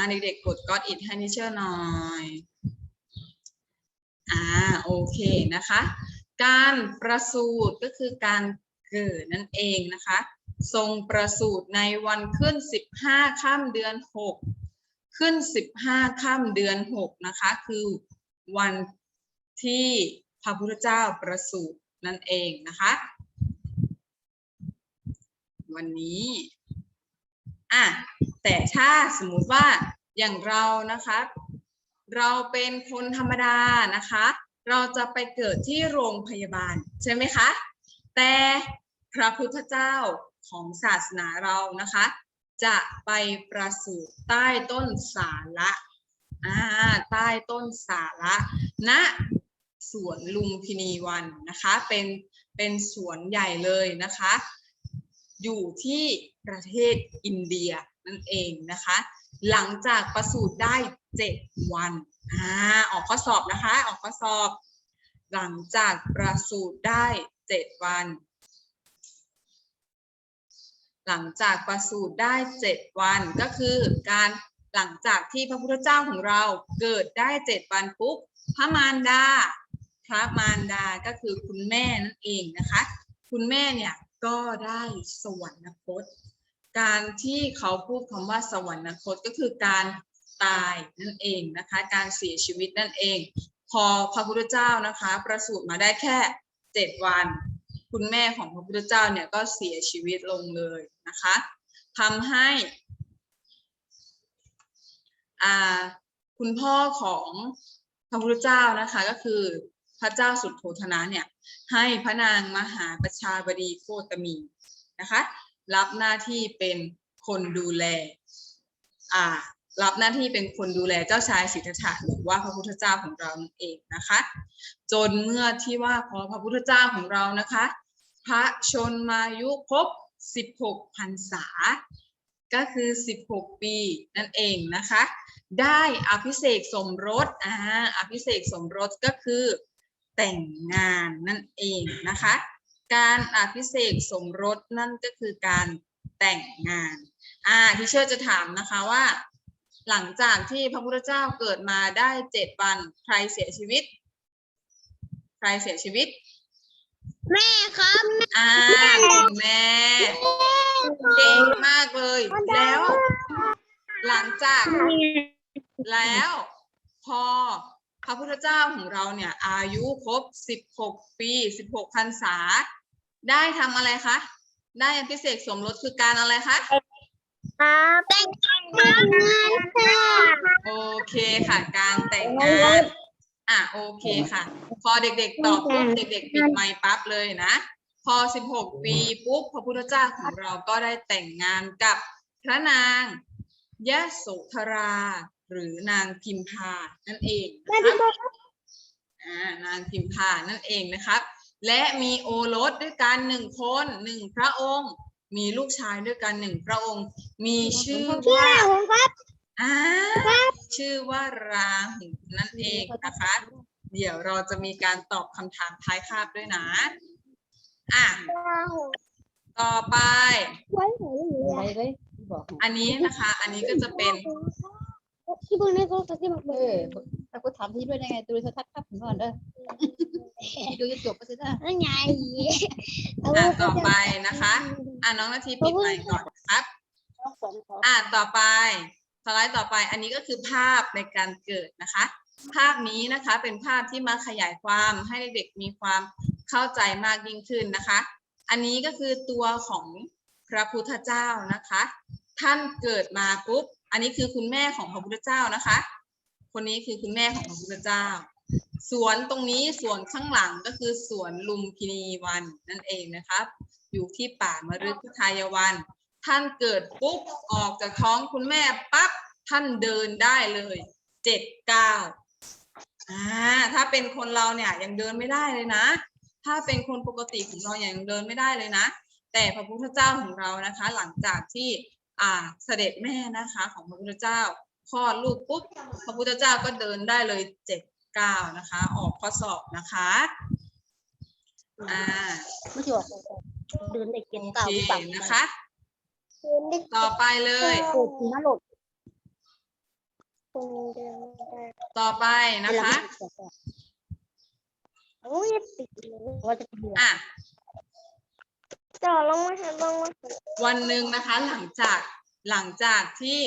อ่าเด็กๆกดก็อิดให้นิเชอร์หน่อย อ่าโอเคนะคะ การประสูติก็คือการเกิดนั่นเองนะคะ ทรงประสูติในวันขึ้น 15ค่ำเดือน 6 ขึ้น 15ค่ำเดือน 6 นะคะ คือวันที่พระพุทธเจ้าประสูตินั่นเองนะคะ วันนี้ อะ แต่ถ้าสมมุติว่าอย่างเรานะคะ เราเป็นคนธรรมดานะคะ เราจะไปเกิดที่โรงพยาบาลใช่ไหมคะ แต่พระพุทธเจ้าของศาสนาเรานะคะ จะไปประสูติใต้ต้นสาระอ่าใต้ต้นสาระณสวนลุมพินีวันนะคะ เป็นเป็นสวนใหญ่เลยนะคะ อยู่ที่ประเทศอินเดีย นั่นเองนะคะ หลังจากประสูติได้เจ็ดวันอ่าออกข้อสอบนะคะ ออกข้อสอบ หลังจากประสูติได้เจ็ดวัน หลังจากประสูติได้เจ็ดวันก็คือการหลังจากที่พระพุทธเจ้าของเราเกิดได้เจ็ดวันปุ๊บพระมารดา พระมารดาก็คือคุณแม่นั่นเองนะคะ คุณแม่เนี่ยก็ได้สวรรคต การที่เขาพูดคำว่าสวรรคตก็คือการตายนั่นเองนะคะ การเสียชีวิตนั่นเอง พอพระพุทธเจ้านะคะ ประสูติมาได้แค่เจ็ดวัน คุณแม่ของพระพุทธเจ้าเนี่ยก็เสียชีวิตลงเลยนะคะทำให้อ่าคุณพ่อของพระพุทธเจ้านะคะก็คือพระเจ้าสุดโทธนะเนี่ยให้พระนางมหาประชาบดีโคตมีนะคะ รับหน้าที่เป็นคนดูแล อ่า รับหน้าที่เป็นคนดูแลเจ้าชายสิทธัตถะหรือว่าพระพุทธเจ้าของเรานั่นเองนะคะ จนเมื่อที่ว่าพอพระพุทธเจ้าของเรานะคะ พระชนมายุครบ 16พรรษา ก็คือ 16 ปีนั่นเองนะคะ ได้อภิเษกสมรสอ่าอภิเษกสมรสก็คือแต่งงานนั่นเองนะคะ การอภิเษกสมรสนั่นก็คือการแต่งงาน อ่าที่เชื่อจะถามนะคะว่า หลังจากที่พระพุทธเจ้าเกิดมาได้เจ็ดวันใครเสียชีวิต ใครเสียชีวิต แม่ครับอ่าคุณแม่เก่งมากเลย แล้ว หลังจากแล้วพอพระพุทธเจ้าของเราเนี่ย อายุครบ 16 ปี 16พรรษา ได้ทำอะไรคะ ได้อภิเษกสมรสคือการอะไรคะ ครับแต่งงานค่ะโอเคค่ะ การแต่งงาน อะโอเคค่ะ พอเด็กๆตอบปุ๊บเด็กๆปิดไมค์ปั๊บเลยนะ พอ 16 ปีปุ๊บพระพุทธเจ้าของเราก็ได้แต่งงานกับพระนางยะโสธรา หรือนางพิมพานั่นเองนะครับอ่านางพิมพานั่นเองนะครับ และมีโอรสด้วยกันหนึ่งคนหนึ่งพระองค์ มีลูกชายด้วยกันหนึ่งพระองค์ มีชื่อชื่อว่าอะไรผมครับอ่าชื่อว่าราหูนั่นเองนะคะ เดี๋ยวเราจะมีการตอบคำถามท้ายคาบด้วยนะอะต่อไปไว้ไหนอยู่ไปเลยเลยบอกอันนี้นะคะ อันนี้ก็จะเป็นที่เพิ่งได้ก็จะที่มา เออแล้วก็ถามที่ด้วยได้ไงดูโทรทัศน์ครับผมก่อนเด้อดูจะจบไปสินะนั่นไงอะต่อไปนะคะ อะน้องนาทีปิดไมค์ก่อนนะครับ อะต่อไปสไลด์ต่อไป อันนี้ก็คือภาพในการเกิดนะคะ ภาพนี้นะคะเป็นภาพที่มาขยายความให้เด็กๆมีความเข้าใจมากยิ่งขึ้นนะคะ อันนี้ก็คือตัวของพระพุทธเจ้านะคะ ท่านเกิดมาปุ๊บ อันนี้คือคุณแม่ของพระพุทธเจ้านะคะ คนนี้คือคุณแม่ของพระพุทธเจ้า สวนตรงนี้สวนข้างหลังก็คือสวนลุมพินีวันนั่นเองนะครับ อยู่ที่ป่ามฤคทายวัน ท่านเกิดปุ๊บออกจากท้องคุณแม่ปั๊บท่านเดินได้เลยเจ็ดเก้าอ่าถ้าเป็นคนเราเนี่ยยังเดินไม่ได้เลยนะ ถ้าเป็นคนปกติของเราอยังเดินไม่ได้เลยนะ แต่พระพุทธเจ้าของเรานะคะ หลังจากที่อ่าเสด็จแม่นะคะของพระพุทธเจ้า คลอดลูกปุ๊บพระพุทธเจ้าก็เดินได้เลยเจ็ดเก้านะคะ ออกข้อสอบนะคะอ่าไม่ใช่ว่าเดินเด็กโอเก็บเคเก่าฝั่งนะคะเดินเด็กต่อไปเลยโอ้ยน่าหลดต่อไปนะคะโอ้ยติดเลยว่าจะเป็นเดือนอะต่อลงมาเถอะลงมาเถอะวันหนึ่งนะคะ หลังจากหลังจากที่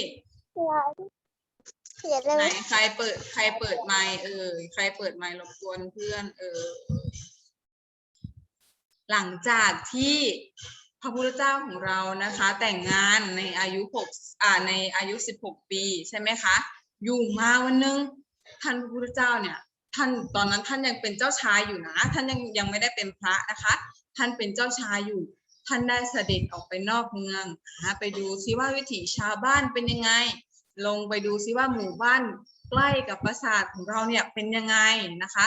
เขียนเลไหนยใครเปิดใครเปิดไมค์เออใครเปิดไมค์รบกวนเพื่อน เออหลังจากที่พระพุทธเจ้าของเรานะคะ แต่งงานในอายุหกอ่าในอายุสิบหกปีใช่ไหมคะอยู่มาวันหนึงท่านพระพุทธเจ้าเนี่ย ท่านตอนนั้นท่านยังเป็นเจ้าชายอยู่นะ ท่านยังยังไม่ได้เป็นพระนะคะ ท่านเป็นเจ้าชายอยู่ ท่านได้เสด็จออกไปนอกเมืองหาไปดูซิว่าวิถีชาวบ้านเป็นยังไง ลงไปดูซิว่าหมู่บ้านใกล้กับปราสาทของเราเนี่ยเป็นยังไงนะคะ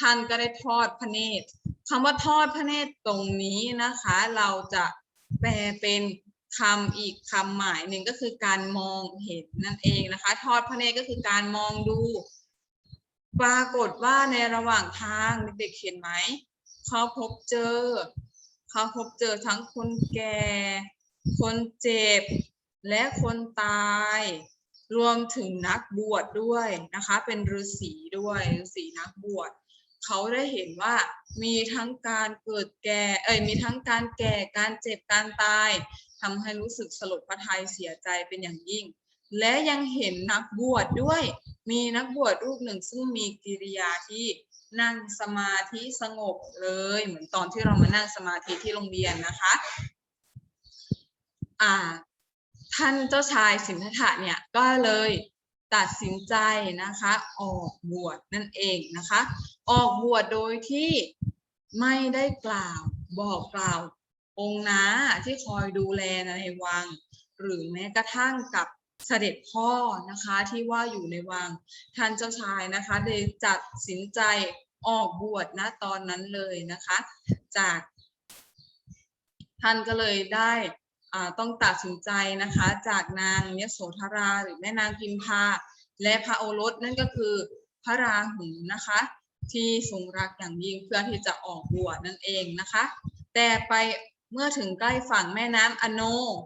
ท่านก็ได้ทอดพระเนตรคำว่าทอดพระเนตรตรงนี้นะคะ เราจะแปลเป็นคำอีกคำหมายหนึ่งก็คือการมองเห็นนั่นเองนะคะ ทอดพระเนตรก็คือการมองดู ปรากฏว่าในระหว่างทางเด็กๆเห็นไหมเขาพบเจอ เขาพบเจอทั้งคนแก่ คนเจ็บ และคนตาย รวมถึงนักบวชด้วยนะคะ เป็นฤาษีด้วยฤาษีนักบวชเขาได้เห็นว่ามีทั้งการเกิดแก่เอ้ยมีทั้งการแก่การเจ็บการตายทำให้รู้สึกสลดพระทัยเสียใจเป็นอย่างยิ่ง และยังเห็นนักบวชด้วย มีนักบวชรูปหนึ่งซึ่งมีกิริยาที่นั่งสมาธิสงบเลย เหมือนตอนที่เรามานั่งสมาธิที่โรงเรียนนะคะ อ่า ท่านเจ้าชายสินธัตถะเนี่ยก็เลยตัดสินใจนะคะออกบวชนั่นเองนะคะ ออกบวชโดยที่ไม่ได้กล่าวบอกกล่าวองค์นาที่คอยดูแลในวัง หรือแม้กระทั่งกับเสด็จพ่อนะคะที่ว่าอยู่ในวังท่านเจ้าชายนะคะได้จัดสินใจออกบวชณตอนนั้นเลยนะคะ จากท่านก็เลยได้ ต้องตัดสินใจนะคะจากนางเนโสธราหรือแม่นางพิมพาและพระโอรสนั่นก็คือพระราหุลนะคะ ที่ทรงรักอย่างยิ่งเพื่อที่จะออกบวชนั่นเองนะคะ แต่ไปเมื่อถึงใกล้ฝั่งแม่น้ำอโน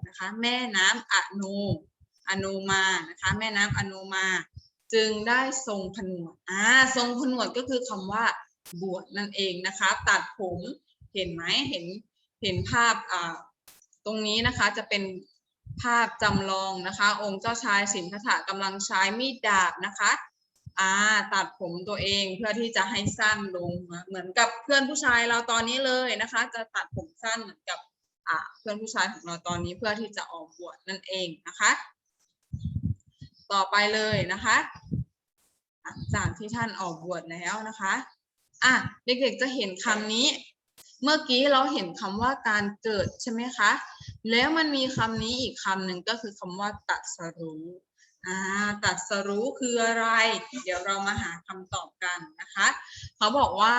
นะคะ แม่น้ำอโนอโนมานะคะ แม่น้ำอโนมา จึงได้ทรงผนวดอ่าทรงผนวดก็คือคำว่าบวชนั่นเองนะคะ ตัดผมเห็นไหมเห็นเห็นภาพอ่า ตรงนี้นะคะจะเป็นภาพจำลองนะคะ องค์เจ้าชายสินธถะกำลังใช้มีดดาบนะคะอ่าตัดผมตัวเองเพื่อที่จะให้สั้นลงเหมือนกับเพื่อนผู้ชายเราตอนนี้เลยนะคะ จะตัดผมสั้นเหมือนกับอ่าเพื่อนผู้ชายของเราตอนนี้เพื่อที่จะออกบวชนั่นเองนะคะ ต่อไปเลยนะคะอะจากที่ท่านออกบวชแล้วนะคะอะเด็กๆจะเห็นคำนี้ เมื่อกี้เราเห็นคำว่าการเกิดใช่ไหมคะ แล้วมันมีคำนี้อีกคำหนึ่งก็คือคำว่าตรัสรู้อ่าตรัสรู้คืออะไร เดี๋ยวเรามาหาคำตอบกันนะคะ เขาบอกว่า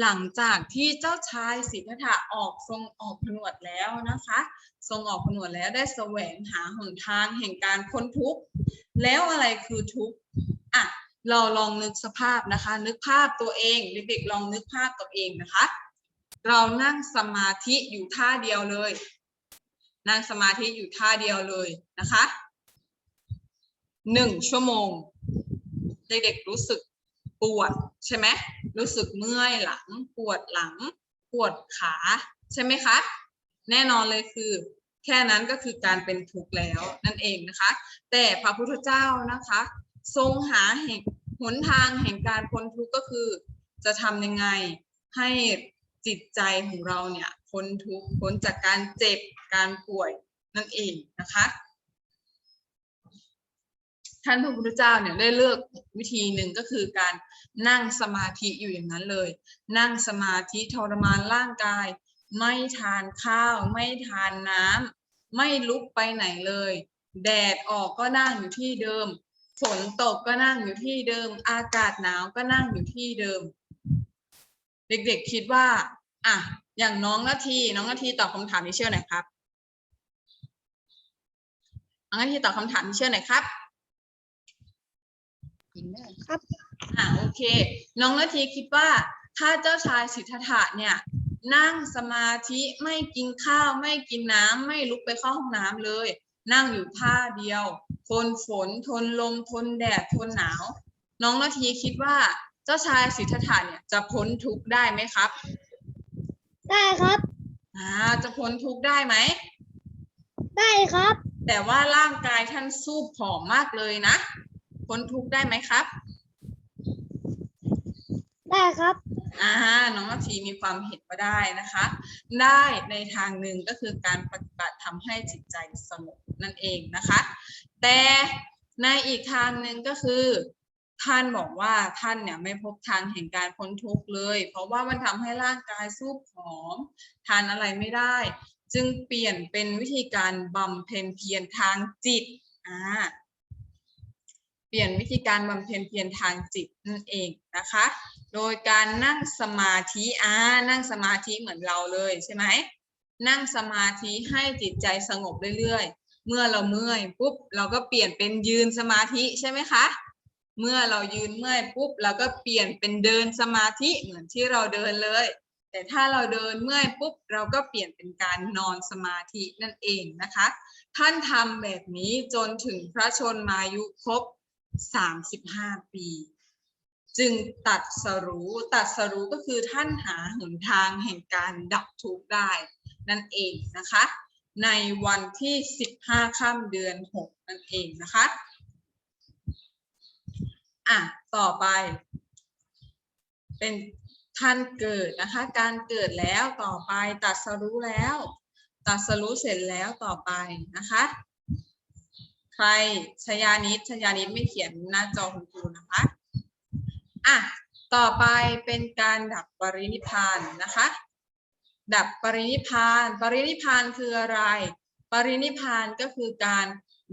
หลังจากที่เจ้าชายสิทธัตถะออกทรงออกผนวดแล้วนะคะ ทรงออกผนวดแล้วได้แสวงหาหนทางแห่งการพ้นทุกข์แล้วอะไรคือทุกข์อะเราลองนึกสภาพนะคะ นึกภาพตัวเองเด็กๆลองนึกภาพตัวเองนะคะ เรานั่งสมาธิอยู่ท่าเดียวเลย นั่งสมาธิอยู่ท่าเดียวเลยนะคะหนึ่งชั่วโมง เด็กๆรู้สึกปวดใช่ไหมรู้สึกเมื่อยหลัง ปวดหลัง ปวดขาใช่ไหมคะ แน่นอนเลยคือ แค่นั้นก็คือการเป็นทุกข์แล้วนั่นเองนะคะ แต่พระพุทธเจ้านะคะ ทรงหาแห่งหนทางแห่งการพ้นทุกข์ก็คือ จะทำยังไงให้ จิตใจของเราเนี่ยพ้นทุกข์พ้นจากการเจ็บการป่วยนั่นเองนะคะ ท่านพระพุทธเจ้าเนี่ยได้เลือกวิธีหนึ่งก็คือการนั่งสมาธิอยู่อย่างนั้นเลย นั่งสมาธิทรมานร่างกาย ไม่ทานข้าว ไม่ทานน้ำไม่ลุกไปไหนเลย แดดออกก็นั่งอยู่ที่เดิม ฝนตกก็นั่งอยู่ที่เดิม อากาศหนาวก็นั่งอยู่ที่เดิม เด็กๆคิดว่าอะอย่างน้องนาทีน้องนาทีตอบคำถามที่เชื่อหน่อยครับน้องนาทีตอบคำถามที่เชื่อหน่อยครับจริงเนอะอ่าโอเค น้องนาทีคิดว่าถ้าเจ้าชายสิทธัตถะเนี่ยนั่งสมาธิไม่กินข้าวไม่กินน้ำไม่ลุกไปเข้าห้องน้ำเลย นั่งอยู่ท่าเดียว ทนฝนทนลมทนแดดทนหนาว น้องนาทีคิดว่า เจ้าชายสิทธัตถะเนี่ยจะพ้นทุกข์ได้ไหมครับ ได้ครับ อ่า จะพ้นทุกข์ได้ไหม ได้ครับ แต่ว่าร่างกายท่านสู้ผอมมากเลยนะ พ้นทุกข์ได้ไหมครับ ได้ครับ อ่า น้องนาทีมีความเห็นว่าได้นะคะ ได้ในทางหนึ่งก็คือการปฏิบัติทำให้จิตใจสงบนั่นเองนะคะ แต่ในอีกทางหนึ่งก็คือ ท่านบอกว่าท่านเนี่ยไม่พบทางแห่งการพ้นทุกข์เลย เพราะว่ามันทำให้ร่างกายสู้ผอม ทานอะไรไม่ได้ จึงเปลี่ยนเป็นวิธีการบำเพ็ญเพียรทางจิตอ่าเปลี่ยนวิธีการบำเพ็ญเพียรทางจิตนั่นเองนะคะ โดยการนั่งสมาธิอ่านั่งสมาธิเหมือนเราเลยใช่ไหมนั่งสมาธิให้จิตใจสงบเรื่อยๆ เมื่อเราเมื่อยปุ๊บเราก็เปลี่ยนเป็นยืนสมาธิใช่ไหมคะ เมื่อเรายืนเมื่อยปุ๊บเราก็เปลี่ยนเป็นเดินสมาธิเหมือนที่เราเดินเลย แต่ถ้าเราเดินเมื่อยปุ๊บเราก็เปลี่ยนเป็นการนอนสมาธินั่นเองนะคะ ท่านทำแบบนี้จนถึงพระชนมายุครบ 35 ปี จึงตัดสรู้ตัดสรู้ก็คือท่านหาหนทางแห่งการดับทุกข์ได้นั่นเองนะคะ ในวันที่ 15ค่ำเดือน 6 นั่นเองนะคะ อะต่อไป เป็นท่านเกิดนะคะ การเกิดแล้วต่อไปตัดสรู้แล้ว ตัดสรู้เสร็จแล้วต่อไปนะคะ ใครชยานิดชยานิดไม่เขียนหน้าจอคุณครูนะคะอะต่อไปเป็นการดับปรินิพานนะคะ ดับปรินิพาน ปรินิพานคืออะไร ปรินิพานก็คือการ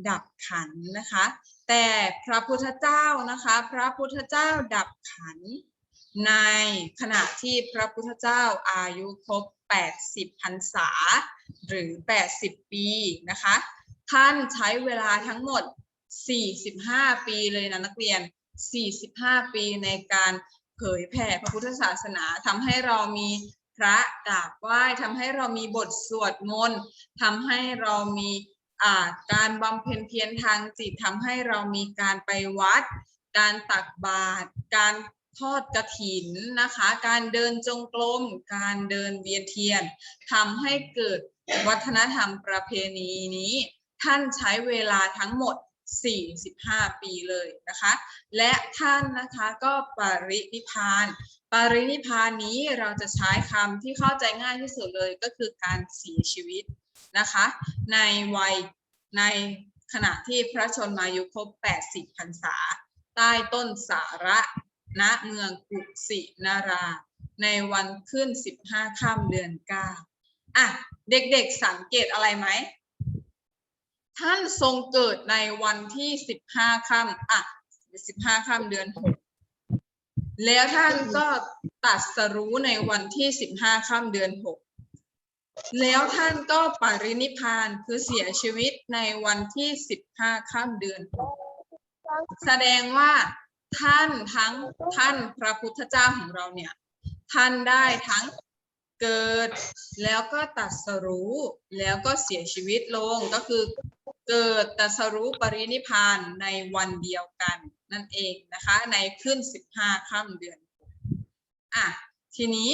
ดับขันนะคะ แต่พระพุทธเจ้านะคะ พระพุทธเจ้าดับขันในขณะที่พระพุทธเจ้าอายุครบ 80พรรษา หรือ 80 ปีนะคะ ท่านใช้เวลาทั้งหมด 45 ปีเลยนะนักเรียน 45 ปีในการเผยแผ่พระพุทธศาสนาทำให้เรามีพระกราบไหว้ทำให้เรามีบทสวดมนต์ทำให้เรามี การบำเพ็ญเพียรทางจิตทำให้เรามีการไปวัด การตักบาตรการทอดกระถินนะคะ การเดินจงกรมการเดินเวียนเทียนทำให้เกิดวัฒนธรรมประเพณีนี้ ท่านใช้เวลาทั้งหมด 45 ปีเลยนะคะ และท่านนะคะก็ปรินิพานปรินิพานนี้เราจะใช้คำที่เข้าใจง่ายที่สุดเลยก็คือการเสียชีวิต นะคะ ในวัยในขณะที่พระชนมายุครบ 80พรรษา ใต้ต้นสาระณเมืองกุสินารา ในวันขึ้น 15ค่ำเดือน 9 อะ เด็กๆสังเกตอะไรไหม ท่านทรงเกิดในวันที่ 15ค่ำอะ 15ค่ำเดือน 6 แล้วท่านก็ตัดสรู้ในวันที่ 15ค่ำเดือน 6 แล้วท่านก็ปรินิพานคือเสียชีวิตในวันที่15ค่ำเดือน แสดงว่าท่านทั้งท่านพระพุทธเจ้าของเราเนี่ย ท่านได้ทั้งเกิดแล้วก็ตัดสรู้แล้วก็เสียชีวิตลงก็คือเกิดตัดสรู้ปรินิพานในวันเดียวกัน นั่นเองนะคะ ในขึ้นสิบห้าค่ำเดือน อะ ทีนี้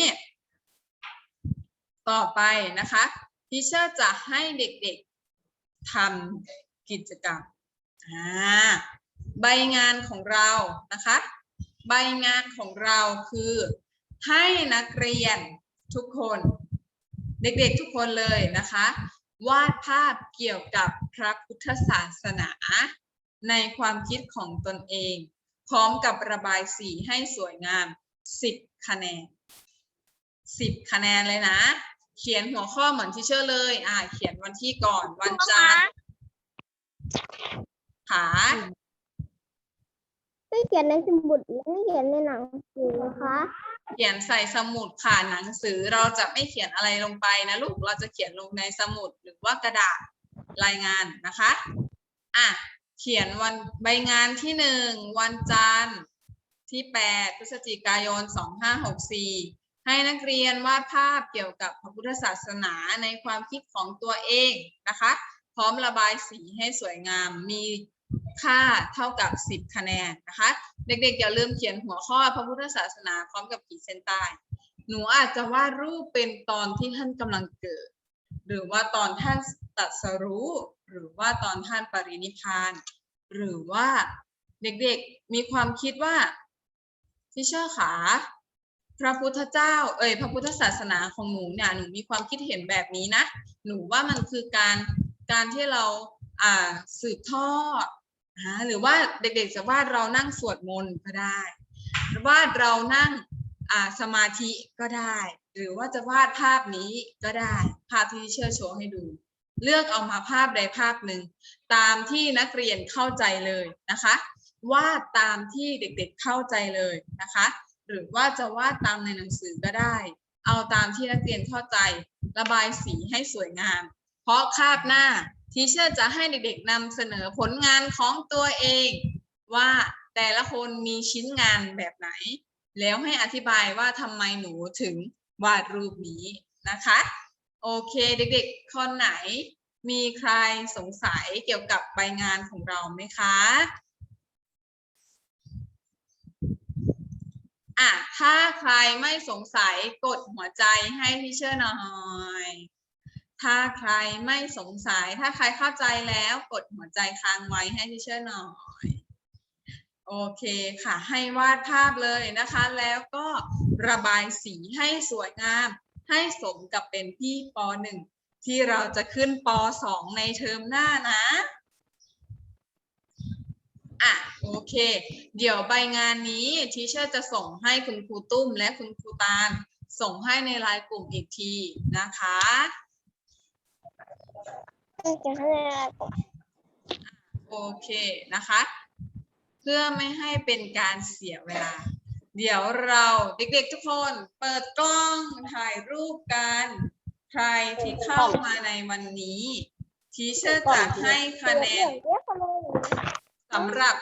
ต่อไปนะคะทิเชอร์จะให้เด็กๆทำกิจกรรมอ่าใบงานของเรานะคะ ใบงานของเราคือ ให้นักเรียนทุกคน เด็กๆทุกคนเลยนะคะ วาดภาพเกี่ยวกับพระพุทธศาสนา ในความคิดของตนเอง พร้อมกับระบายสีให้สวยงาม 10 คะแนน 10 คะแนนเลยนะ เขียนหัวข้อเหมือนที่เชื่อเลย อ่า เขียนวันที่ก่อนวันจันทร์ขาไม่เขียนในสมุดไม่เขียนในหนังสือคะเขียนใส่สมุดค่ะหนังสือเราจะไม่เขียนอะไรลงไปนะลูกเราจะเขียนลงในสมุดหรือว่ากระดาษรายงานนะคะอะเขียนวันใบงานที่หนึ่งวันจันทร์ที่แปดพฤศจิกายนสองห้าหกสี่ ให้นักเรียนวาดภาพเกี่ยวกับพระพุทธศาสนาในความคิดของตัวเองนะคะ พร้อมระบายสีให้สวยงามมีค่าเท่ากับ 10 คะแนนนะคะ เด็กๆอย่าลืมเขียนหัวข้อพระพุทธศาสนาพร้อมกับขีดเส้นใต้หนูอาจจะวาดรูปเป็นตอนที่ท่านกำลังเกิด หรือว่าตอนท่านตรัสรู้ หรือว่าตอนท่านปรินิพพาน หรือว่าเด็กๆมีความคิดว่าทิเชอร์ขา พระพุทธเจ้า เอ่ย พระพุทธศาสนาของหนูเนี่ย หนูมีความคิดเห็นแบบนี้นะ หนูว่ามันคือการการที่เราอ่าสืบทอดหรือว่าเด็กๆจะวาดเรานั่งสวดมนต์ก็ได้หรือวาดเรานั่งอ่าสมาธิก็ได้ หรือว่าจะวาดภาพนี้ก็ได้ ภาพที่เชื่อโชว์ให้ดู เลือกเอามาภาพใดภาพหนึ่ง ตามที่นักเรียนเข้าใจเลยนะคะ วาดตามที่เด็กๆเข้าใจเลยนะคะ หรือว่าจะวาดตามในหนังสือก็ได้ เอาตามที่นักเรียนเข้าใจ ระบายสีให้สวยงาม เพราะคาบหน้าทีเชอร์จะให้เด็กๆนำเสนอผลงานของตัวเอง ว่าแต่ละคนมีชิ้นงานแบบไหน แล้วให้อธิบายว่าทำไมหนูถึงวาดรูปนี้นะคะ โอเคเด็กๆคนไหนมีใครสงสัยเกี่ยวกับใบงานของเราไหมคะ อะถ้าใครไม่สงสัยกดหัวใจให้พี่เชื่อหน่อยถ้าใครไม่สงสัย ถ้าใครเข้าใจแล้วกดหัวใจค้างไว้ให้พี่เชื่อหน่อยโอเคค่ะ ให้วาดภาพเลยนะคะ แล้วก็ระบายสีให้สวยงาม ให้สมกับเป็นพี่ป .1 ที่เราจะขึ้นป .2 ในเทอมหน้านะ อะโอเค เดี๋ยวใบงานนี้ทีเชอร์จะส่งให้คุณครูตุ้มและคุณครูตาลส่งให้ในไลน์กลุ่มอีกทีนะคะโอเคนะคะ เพื่อไม่ให้เป็นการเสียเวลา เดี๋ยวเราเด็กๆทุกคนเปิดกล้องถ่ายรูปกัน ใครที่เข้ามาในวันนี้ ทีเชอร์จะให้คะแนน สำหรับ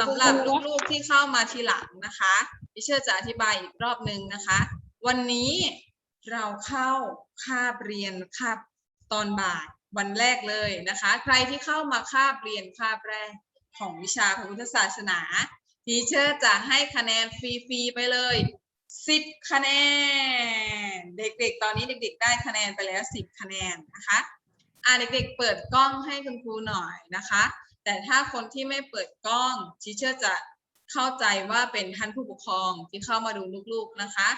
สำหรับลูกๆที่เข้ามาทีหลังนะคะดิเชอร์จะอธิบายอีกรอบหนึ่งนะคะ วันนี้เราเข้าคาบเรียนคาบตอนบ่ายวันแรกเลยนะคะ ใครที่เข้ามาคาบเรียนคาบแรกของวิชาพระพุทธศาสนาทีเชอร์จะให้คะแนนฟรีๆไปเลย 10 คะแนน เด็กๆ ตอนนี้เด็ก ๆ ได้คะแนนไปแล้ว 10 คะแนนนะคะ อ่าเด็กๆ เปิดกล้องให้คุณครูหน่อยนะคะ แต่ถ้าคนที่ไม่เปิดกล้องทีเชอร์จะเข้าใจว่าเป็นท่านผู้ปกครองที่เข้ามาดูลูกๆนะคะ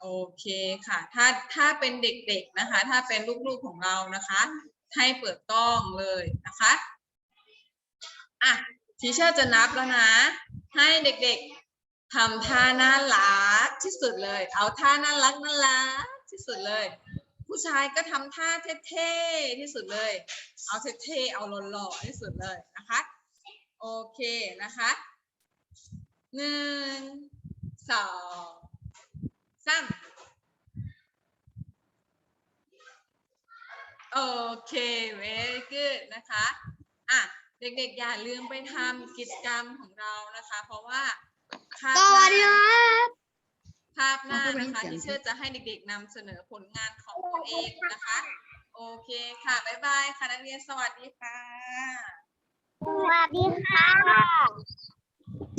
โอเคค่ะ ถ้าถ้าเป็นเด็กๆนะคะ ถ้าเป็นลูกๆของเรานะคะ ให้เปิดกล้องเลยนะคะอะทีเชอร์จะนับแล้วนะ ให้เด็กๆทำท่าน่ารักที่สุดเลย เอาท่าน่ารักน่ารักที่สุดเลย ผู้ชายก็ทำท่าเท่ๆที่สุดเลย เอาเท่ๆเอาหล่อๆที่สุดเลยนะคะ โอเคนะคะหนึ่งสองสามโอเค very good นะคะ อะ เด็กๆ อย่าลืมไปทำกิจกรรมของเรานะคะ เพราะว่าคาบสหวัน้าสดีครับาพหน้านะคะที่เชื่อจะให้เด็กๆนำเสนอผลงานของตัวเองนะคะ โอเคค่ะ บ๊ายบายค่ะนักเรียนสวัสดีค่ะ สวัสดีค่ะ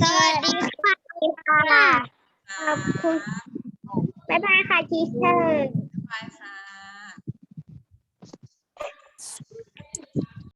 สวัสดีค่ะ ขอบคุณ บ๊ายบายค่ะทีเชอร์บ๊ายบายค่ะ